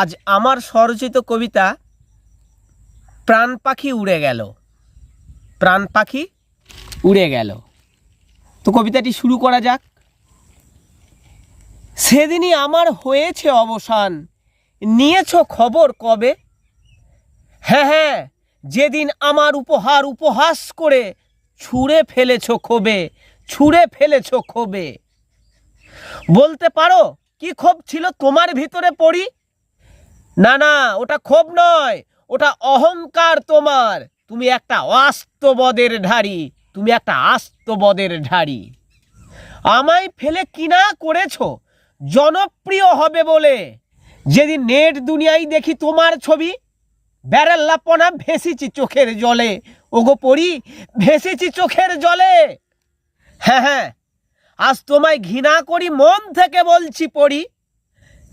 আজ আমার স্বরচিত কবিতা প্রাণ পাখি উড়ে গেল। প্রাণ পাখি উড়ে গেল। তো কবিতাটি শুরু করা যাক। সেদিনই আমার হয়েছে অবসান। নিয়েছ খবর কবে? হ্যাঁ হ্যাঁ যেদিন আমার উপহার উপহাস করে ছুঁড়ে ফেলেছ ক্ষোভে, ছুঁড়ে ফেলেছ ক্ষোভে। বলতে পারো কি ক্ষোভ ছিল তোমার ভিতরে পড়ি? না না, ওটা ক্ষোভ নয়, ওটা অহংকার তোমার। তুমি একটা আস্তবদের ঢাড়ি তুমি একটা আস্তবদের ঢাড়ি আমায় ফেলে কিনা করেছ? জনপ্রিয় হবে বলে। যেদিন নেট দুনিয়ায় দেখি তোমার ছবি, ব্যারেল্লাপনা ভেসেছি চোখের জলে। ওগো পড়ি ভেসেছি চোখের জলে। হ্যাঁ হ্যাঁ আজ তোমায় ঘৃণা করি, মন থেকে বলছি পড়ি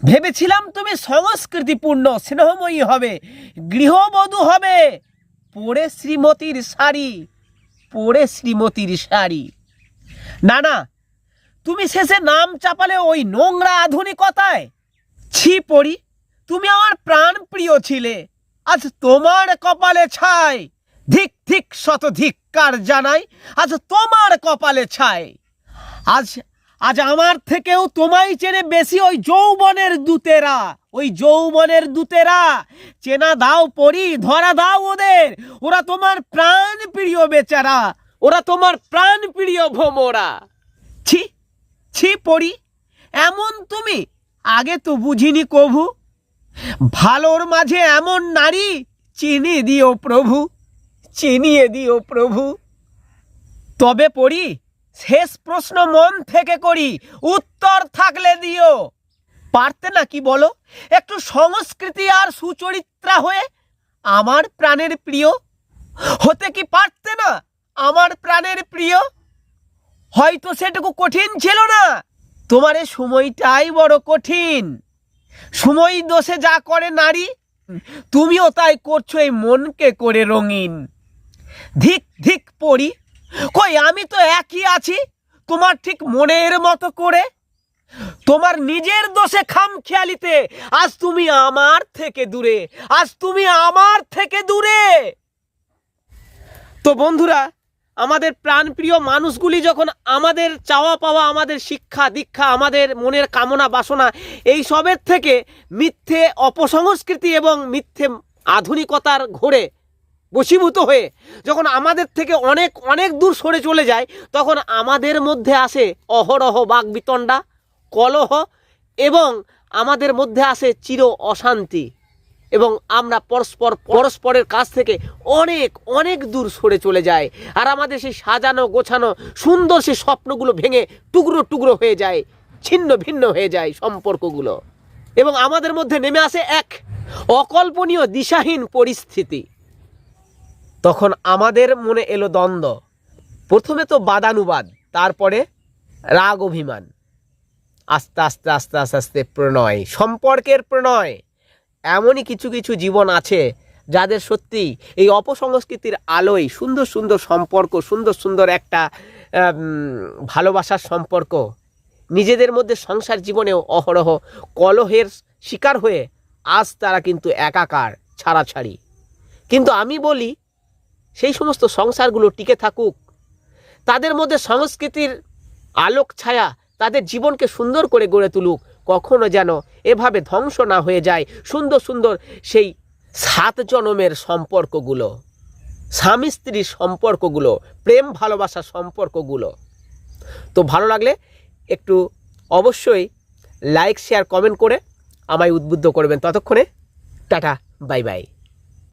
ভেবেছিলাম তুমি সংস্কৃতিপূর্ণ, স্নেহময়ী হবে, গৃহবধূ হবে। পরে শ্রীমতীর শাড়ি পরে শ্রীমতীর শাড়ি। না না, তুমি শেষে নাম চাপালে ওই নোংরা আধুনিকতায়। ছি, পড়ি, তুমি আমার প্রাণ প্রিয় ছিলে, আজ তোমার কপালে ছাই। ধিক ধিক, শত ধিক্কার জানাই, আজ তোমার কপালে ছাই। আজ আজ আমার থেকেও তোমায় চেনে বেশি ওই যৌবনের দূতেরা, ওই যৌবনের দূতেরা। চেনা দাও পরি, ধরা দাও ওদের। ওরা তোমার প্রাণ প্রিয় বেচারা, ওরা তোমার প্রাণ প্রিয় ভোমরা। ছি ছি পড়ি এমন তুমি? আগে তো বুঝিনি কভু। ভালোর মাঝে এমন নারী চিনিয়ে দিও প্রভু, চিনিয়ে দিও প্রভু। তবে পড়ি শেষ প্রশ্ন মন থেকে করি, উত্তর থাকলে দিও। পারতে না কি বলো? একটু সংস্কৃতি আর সুচরিত্রা হয়ে আমার প্রাণের প্রিয়। হতে কি পারতে না আমার প্রাণের প্রিয়? হয়তো সেটুকু কঠিন ছিল না। তোমার এ সময়টাই বড় কঠিন। সময় দোষে যা করে নারী, তুমিও তাই করছ এই মনকে করে রঙিন। ধিক ধিক পড়ি। কই, আমি তো একই আছি? তোমার ঠিক মনের মতো করে? তোমার নিজের দোষে খাম খেয়ালিতে, আজ তুমি আমার থেকে দূরে, আজ তুমি আমার থেকে দূরে। তো বন্ধুরা, আমাদের প্রাণপ্রিয় মানুষগুলি যখন আমাদের চাওয়া পাওয়া, আমাদের শিক্ষা, দীক্ষা, আমাদের মনের কামনা, বাসনা, এই সবের থেকে মিথ্যে অপসংস্কৃতি এবং মিথ্যে আধুনিকতার ঘোরে বশীভূত হয়ে যখন আমাদের থেকে অনেক অনেক দূর সরে চলে যায়, তখন আমাদের মধ্যে আসে অহরহ বাগবিতণ্ডা কলহ এবং আমাদের মধ্যে আসে চির অশান্তি এবং আমরা পরস্পর, পরস্পরের কাছ থেকে অনেক অনেক দূর সরে চলে যায় আর আমাদের সেই সাজানো, গোছানো, সুন্দর সেই স্বপ্নগুলো ভেঙে টুকরো টুকরো হয়ে যায়, ছিন্ন, ভিন্ন হয়ে যায় সম্পর্কগুলো এবং আমাদের মধ্যে নেমে আসে এক অকল্পনীয়, দিশাহীন পরিস্থিতি। তখন আমাদের মনে এলো দ্বন্দ্ব। প্রথমে তো বাদানুবাদ, তারপরে রাগ অভিমান। আস্তে আস্তে আস্তে আস্তে আস্তে প্রণয়, সম্পর্কের প্রণয়। এমনই কিছু কিছু জীবন আছে যাদের সত্যি এই অপসংস্কৃতির আলোয় সুন্দর সুন্দর সম্পর্ক, সুন্দর সুন্দর একটা ভালোবাসার সম্পর্ক নিজেদের মধ্যে সংসার জীবনেও অহরহ কলহের শিকার হয়ে আজ তারা কিন্তু একাকার, ছাড়াছাড়ি। কিন্তু আমি বলি সেই সমস্ত সংসারগুলো টিকে থাকুক। তাদের মধ্যে সংস্কৃতির আলোক ছায়া তাদের জীবনকে সুন্দর করে গড়ে তুলুক। কখনো যেন এভাবে ধ্বংস না হয়ে যায় সুন্দর সুন্দর সেই সাত জনমের সম্পর্কগুলো, স্বামী স্ত্রীর সম্পর্কগুলো, প্রেম ভালোবাসা সম্পর্কগুলো। তো ভালো লাগলে একটু অবশ্যই লাইক শেয়ার কমেন্ট করে আমায় উদ্বুদ্ধ করবেন। ততক্ষণে টাটা বাই বাই